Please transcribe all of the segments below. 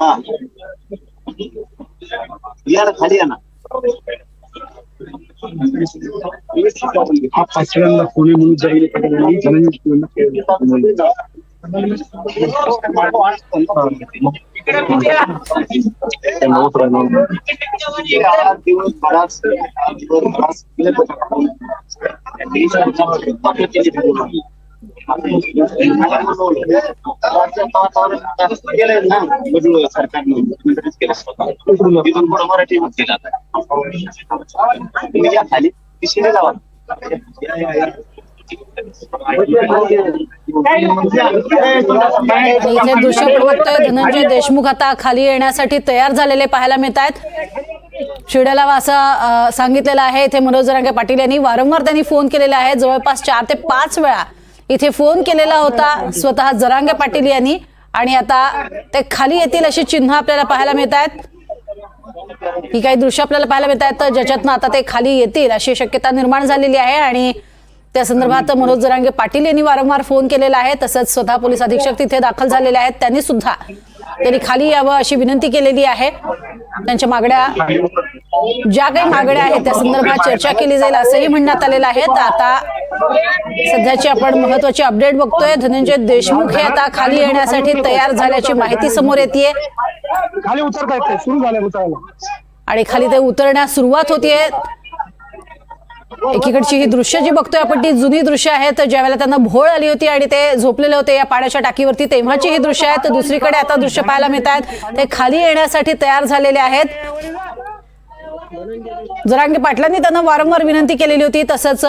हा. या ना खाली या ना. हा पाचव्यांदा कोणी म्हणून जाईल धनंजय मुंडे दिवस बराच ना बदलू तिथून मराठी केलं तुम्ही या खाली पिशवी लावा इथे दृश्य प्रवक्ते धनंजय देशमुख आता खाली येण्यासाठी तयार झालेले पाहायला मिळत आहेत. शिड्याला असं सांगितलेलं आहे. इथे मनोज रंगे पाटील यांनी वारंवार त्यांनी फोन केलेला आहे. जवळपास चार ते पाच वेळा इथे फोन केलेला होता स्वतः जरांगे पाटील यांनी. आणि आता ते खाली येतील अशी चिन्ह आपल्याला पाहायला मिळत आहेत. ही काही दृश्य आपल्याला पाहायला मिळत आहेत ज्याच्यातनं आता ते खाली येतील अशी शक्यता निर्माण झालेली आहे. आणि त्या संदर्भात मनोज जरांगे पाटील यांनी वारंवार फोन केलेला आहे तसंच स्वतः पोलीस अधीक्षक तिथे दाखल झालेले आहेत. त्यांनी सुद्धा त्यांनी खाली यावं अशी विनंती केलेली आहे. त्यांच्या मागण्या ज्या काही मागण्या आहेत त्या संदर्भात चर्चा केली जाईल असंही म्हणण्यात आलेलं आहे. तर आता सध्याची आपण महत्वाची अपडेट बघतोय. धनंजय देशमुख हे आता खाली येण्यासाठी तयार झाल्याची माहिती समोर येते खाली सुरू झाले उतरायला. आणि खाली ते उतरण्यास सुरुवात होतीये. एकीकडची ही दृश्य जी बघतोय आपण ती जुनी दृश्य आहेत ज्यावेळेला त्यांना भोळ आली होती आणि ते झोपलेले होते या पाण्याच्या टाकीवरती तेव्हाची ही दृश्य आहेत तर दुसरीकडे आता दृश्य पाहायला मिळत आहेत ते खाली येण्यासाठी तयार झालेले आहेत. जरांगे पाटलांनी त्यांना वारंवार विनंती केलेली होती. तसंच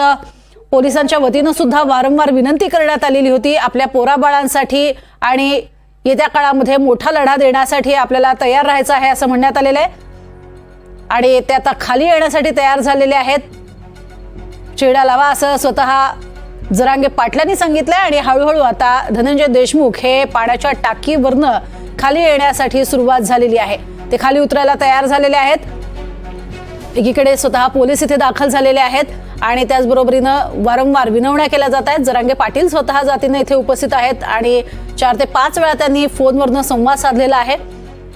पोलिसांच्या वतीनं सुद्धा वारंवार विनंती करण्यात आलेली होती. आपल्या पोराबाळांसाठी आणि येत्या काळामध्ये मोठा लढा देण्यासाठी आपल्याला तयार राहायचं आहे असं म्हणण्यात आलेलं आहे. आणि ते आता खाली येण्यासाठी तयार झालेले आहेत. चिडा लावा असं स्वतः जरांगे पाटलांनी सांगितलंय आणि हळूहळू आता धनंजय देशमुख हे पाण्याच्या टाकीवरनं खाली येण्यासाठी सुरुवात झालेली आहे. ते खाली उतरायला तयार झालेले आहेत. एकीकडे स्वतः पोलीस इथे दाखल झालेले आहेत. आणि त्याचबरोबरीनं वारंवार विनवण्या केल्या जात आहेत. जरांगे पाटील स्वतः जातीने इथे उपस्थित आहेत आणि चार ते पाच वेळा त्यांनी फोनवरनं संवाद साधलेला आहे.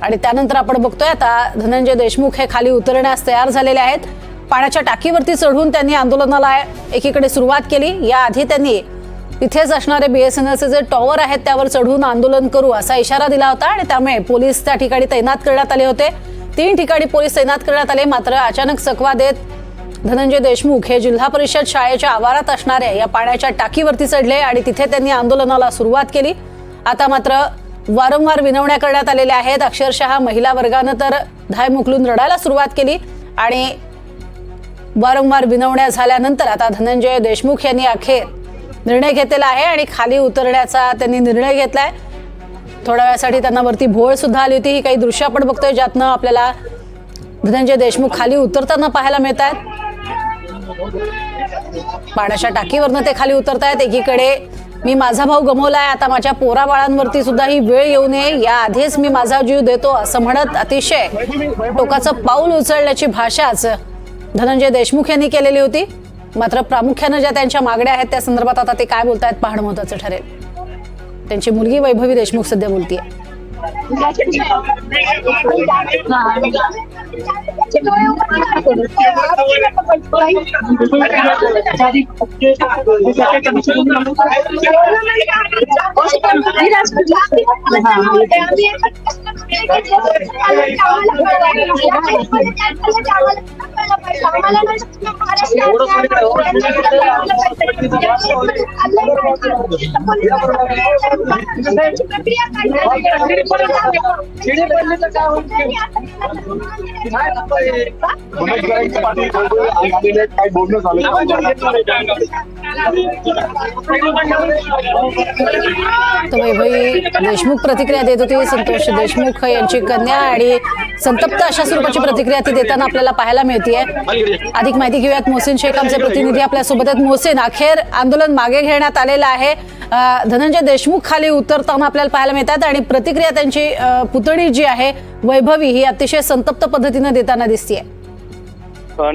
आणि त्यानंतर आपण बघतोय आता धनंजय देशमुख हे खाली उतरण्यास तयार झालेले आहेत. पाण्याच्या टाकीवरती चढून त्यांनी आंदोलनाला एकीकडे सुरुवात केली. याआधी त्यांनी तिथेच असणारे बीएसएनएलचे जे टॉवर आहेत त्यावर चढून आंदोलन करू असा इशारा दिला होता आणि त्यामुळे पोलीस त्या ठिकाणी तैनात करण्यात आले होते. तीन ठिकाणी पोलीस तैनात करण्यात आले मात्र अचानक सकवा देत धनंजय देशमुख हे जिल्हा परिषद शाळेच्या आवारात असणाऱ्या या पाण्याच्या टाकीवरती चढले आणि तिथे त्यांनी आंदोलनाला सुरुवात केली. आता मात्र वारंवार विनवण्या करण्यात आलेल्या आहेत. अक्षरशः महिला वर्गानं तर धाय मुकलून रडायला सुरुवात केली आणि वारंवार विनवण्या झाल्यानंतर आता धनंजय देशमुख यांनी अखेर निर्णय घेतलेला आहे आणि खाली उतरण्याचा त्यांनी निर्णय घेतलाय. थोड्या वेळासाठी त्यांना वरती भोळ सुद्धा आली होती. ही काही दृश्य आपण बघतोय ज्यातनं आपल्याला धनंजय देशमुख खाली उतरताना पाहायला मिळत आहेत पाण्याच्या टाकीवरनं ते खाली उतरतायत. एकीकडे मी माझा भाऊ गमवलाय. आता माझ्या पोराबाळांवरती सुद्धा ही वेळ येऊ नये. या आधीच मी माझा जीव देतो असं म्हणत अतिशय टोकाचं पाऊल उचलण्याची भाषाच धनंजय देशमुख यांनी केलेली होती. मात्र प्रामुख्यानं ज्या त्यांच्या मागण्या आहेत त्या संदर्भात आता ते काय बोलतायत पाहणं महत्वाचं ठरेल. त्यांची मुलगी वैभवी देशमुख सध्या बोलतीये. मनोज जरांगे पाटील आज आलेले आहेत. काय बोलणं झालं तर वैभवी देशमुख प्रतिक्रिया देत होती संतोष देशमुख यांची कन्या आणि संतप्त अशा स्वरूपाची प्रतिक्रिया ती देताना आपल्याला पाहायला आहे अधिक माहिती घेऊयात मोहसिन शेख आमचे प्रतिनिधी आपल्यासोबत आहेत मोहसिन अखेर आंदोलन मागे घेण्यात आलेलं आहे. धनंजय देशमुख खाली उतरताना आपल्याला पाहायला मिळतात आणि प्रतिक्रिया त्यांची पुतणी जी आहे वैभवी ही अतिशय संतप्त पद्धतीनं देताना दिसतीये.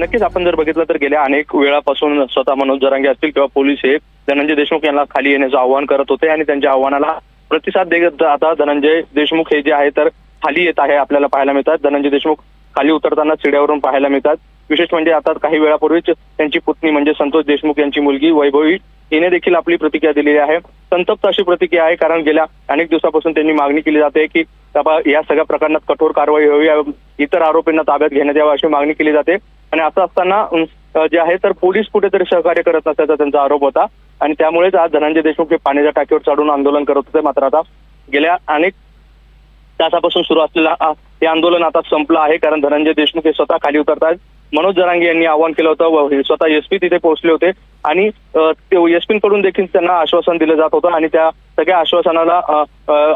नक्कीच आपण जर बघितलं तर गेल्या अनेक वेळापासून स्वतः मनोज जरांगे असतील किंवा पोलीस हे धनंजय देशमुख यांना खाली येण्याचं आवाहन करत होते आणि त्यांच्या आव्हानाला प्रतिसाद देत आता धनंजय देशमुख हे जे आहे तर खाली येत आहे आपल्याला पाहायला मिळतात. धनंजय देशमुख खाली उतरताना चिड्यावरून पाहायला मिळतात. विशेष म्हणजे आता काही वेळापूर्वीच त्यांची पत्नी म्हणजे संतोष देशमुख यांची मुलगी वैभवी हिने देखील आपली प्रतिक्रिया दिलेली आहे. संतप्त अशी प्रतिक्रिया आहे कारण गेल्या अनेक दिवसापासून त्यांनी मागणी केली जाते की बाबा या सगळ्या प्रकरणात कठोर कारवाई व्हावी इतर आरोपींना ताब्यात घेण्यात यावं अशी मागणी केली जाते. आणि असं असताना जे आहे तर पोलीस कुठेतरी सहकार्य करत नसल्याचा त्यांचा आरोप होता. आणि त्यामुळेच आज धनंजय देशमुख हे पाण्याच्या टाकीवर चढून आंदोलन करत होते. मात्र आता गेल्या अनेक तासापासून सुरू असलेलं हे आंदोलन आता संपलं आहे कारण धनंजय देशमुख हे स्वतः खाली उतरतात मनोज जरांगे यांनी आवाहन केलं होतं. स्वतः एसपी तिथे पोहोचले होते. आणि एसपी कडून देखील त्यांना आश्वासन दिलं जात होतं. आणि त्या सगळ्या आश्वासनाला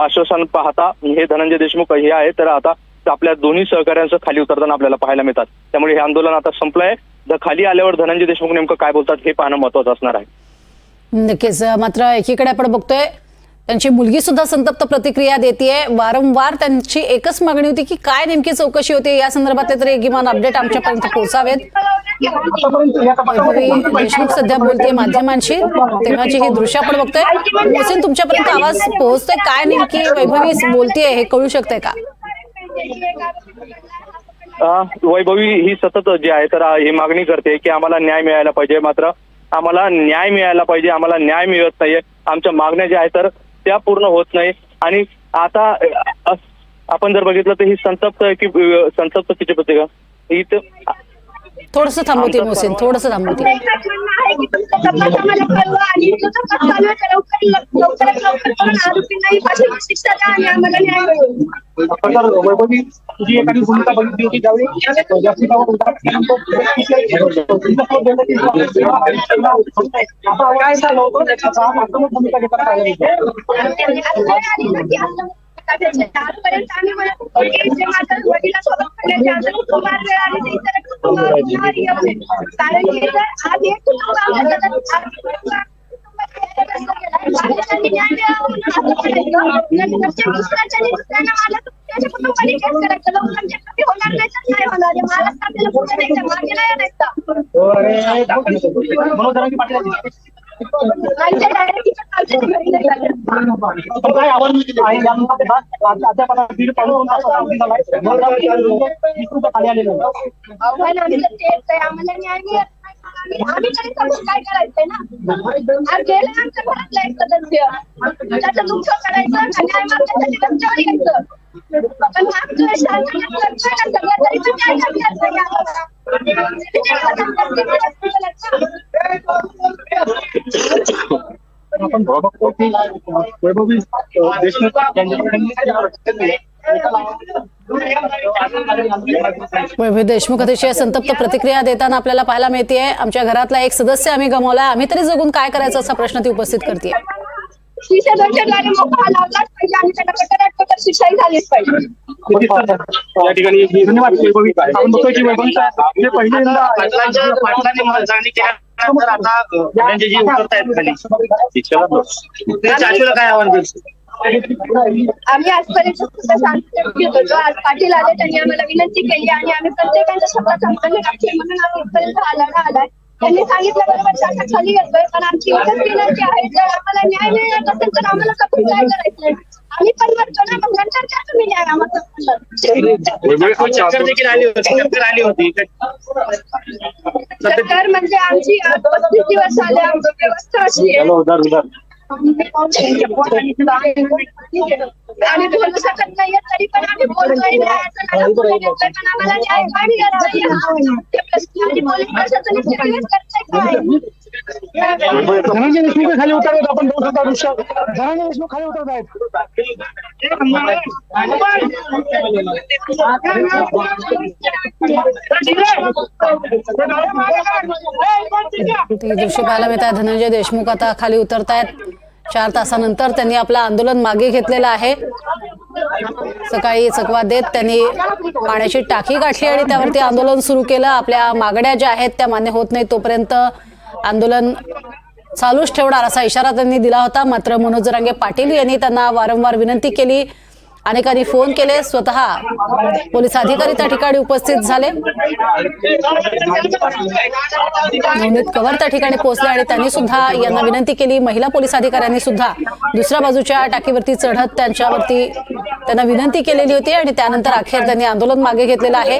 आश्वासन पाहता हे धनंजय देशमुख हे आहे तर आता आपल्या दोन्ही सहकार्यांचं खाली उतरताना आपल्याला पाहायला मिळतात. त्यामुळे हे आंदोलन आता संपलंय. तर खाली आल्यावर धनंजय देशमुख नेमकं काय बोलतात हे पाहणं महत्वाचं असणार आहे. नक्कीच मात्र एकीकडे आपण बघतोय त्यांची मुलगी सुद्धा संतप्त प्रतिक्रिया देते वारंवार त्यांची एकच मागणी होती की काय नेमकी चौकशी होते? या संदर्भातले तरी किमान अपडेट आमच्यापर्यंत पोहोचावेत. देशमुख सध्या बोलते माध्यमांशी. तेव्हाची ही दृश्य आपण बघतोय. मोहसिन तुमच्यापर्यंत आवाज पोहोचतोय? काय नेमकी वैभवी बोलतेय हे कळू शकतंय का? वैभवी ही सतत जी आहे तर ही मागणी करते की आम्हाला न्याय मिळायला पाहिजे. मात्र आम्हाला न्याय मिळायला पाहिजे आम्हाला न्याय मिळत नाहीये. आमच्या मागण्या ज्या आहेत तर त्या पूर्ण होत नाही. आणि आता आपण जर बघितलं तर ही संतप्त आहे की संतप्त तिची प्रतिका ही तर थोडस मोहसिन थोडस थांबवतील आहे की तुमचा तपास आम्हाला कळवा आणि जो तपास चालू आहे त्या लवकर लवकरात लवकर करून आरोपींनाही फाशीची शिक्षा द्या आणि आम्हाला न्याय मिळेल तर वैभवी तुझी एखादी भूमिका बघितली होती त्यावेळी जास्तीवर होता आता काय झालं होतं त्याचा आक्रमक भूमिका घेताना पाहिलं होतं. आजपर्यंत आम्ही म्हणत होतो की जे माझ्या वडिलांसोबत पडल्याचे अजून कुटुंबावर वेळ आली तर इतर कुटुंबावर होणार योग्य. कारण की जर आज एक कुटुंब आलं तर आज कुटुंब- बाकीच्यांनी न्याय मिळावा म्हणून असं करायचं. नंतरच्या दुसऱ्याच्या आणि दुसऱ्यांना मला त्याच्या कुटुंबाने केस करायचं लोकांच्या कधी होणार नाही तर नाही होणार आहे. मला तर आपल्याला पुढे नाही मागे नाही आणायचं काय दीड खाली आम्ही- तरी काय करायचंय ना गेलं आमच्या एक सदस्य त्याचं करायचं न्याय मागण्यासाठी रस्त्यावर यायचं पण तरी न्याय नाही आम्हाला. आपण बघतो की वैभवी देशमुख वैभव देशमुख अतिशय संतप्त प्रतिक्रिया देताना आपल्याला पाहायला मिळते आमच्या घरातला एक सदस्य आम्ही गमावला आम्ही तरी जगून काय करायचं असा प्रश्न ती उपस्थित करते शिक्षाही झालीच पाहिजे. या ठिकाणी धन्यवाद. वैभवी आपण बघतोय की वैभवी जे पहिल्यांदा पाटलांच्या पाटलांनी मागणी केल्यानंतर आता म्हणजे जी उतरतायत खाली. ते चाचीला काय आव्हान देईल आम्ही आजपर्यंत सुद्धा होतो आज पाटील आले त्यांनी आम्हाला विनंती केली आणि आम्ही प्रत्येकाच्या शब्दात राखली म्हणून आम्ही इथपर्यंत आला आलाय. त्यांनी सांगितलं बरोबर शाखा खाली येतोय पण आमची एकच विनंती आहे जर आम्हाला न्याय मिळत असेल तर आम्हाला कपून काय करायचंय आम्ही पण म्हणतो ना मग नंतर काय तुम्ही न्याय आम्हाला. चक्कर देखील आली होती चक्कर आली होती. सरकार म्हणजे आमची पस्तीस दिवस झाले आमची व्यवस्था अशी आहे. आम्ही बोलू शकत नाहीये तरी पण आम्ही बोलतोय आम्हाला न्याय का मिळत धनंजय देशमुख खाली उतरत आहेत. आपण बघू शकता दृश्य धनंजय देशमुख खाली उतरत आहेत. ती दृश्य पाहायला मिळत आहे धनंजय देशमुख आता खाली उतरत आहेत चार तासानंतर त्यांनी आपलं आंदोलन मागे घेतलेलं आहे. सकाळी चकवा देत त्यांनी पाण्याची टाकी गाठली आणि त्यावरती आंदोलन सुरू केलं. आपल्या मागण्या ज्या आहेत त्या मान्य होत नाही. तोपर्यंत आंदोलन चालूच ठेवणार असा इशारा त्यांनी दिला होता. मात्र मनोज रांगे पाटील यांनी त्यांना वारंवार विनंती केली. अनेकांनी फोन केले. स्वतः पोलीस अधिकारी त्या ठिकाणी उपस्थित झाले. नवनीत कवर त्या ठिकाणी पोहोचले आणि त्यांनी सुद्धा यांना विनंती केली. महिला पोलीस अधिकाऱ्यांनी सुद्धा दुसऱ्या बाजूच्या टाकीवरती चढत त्यांच्यावरती त्यांना विनंती केलेली होती आणि त्यानंतर अखेर त्यांनी आंदोलन मागे घेतलेलं आहे.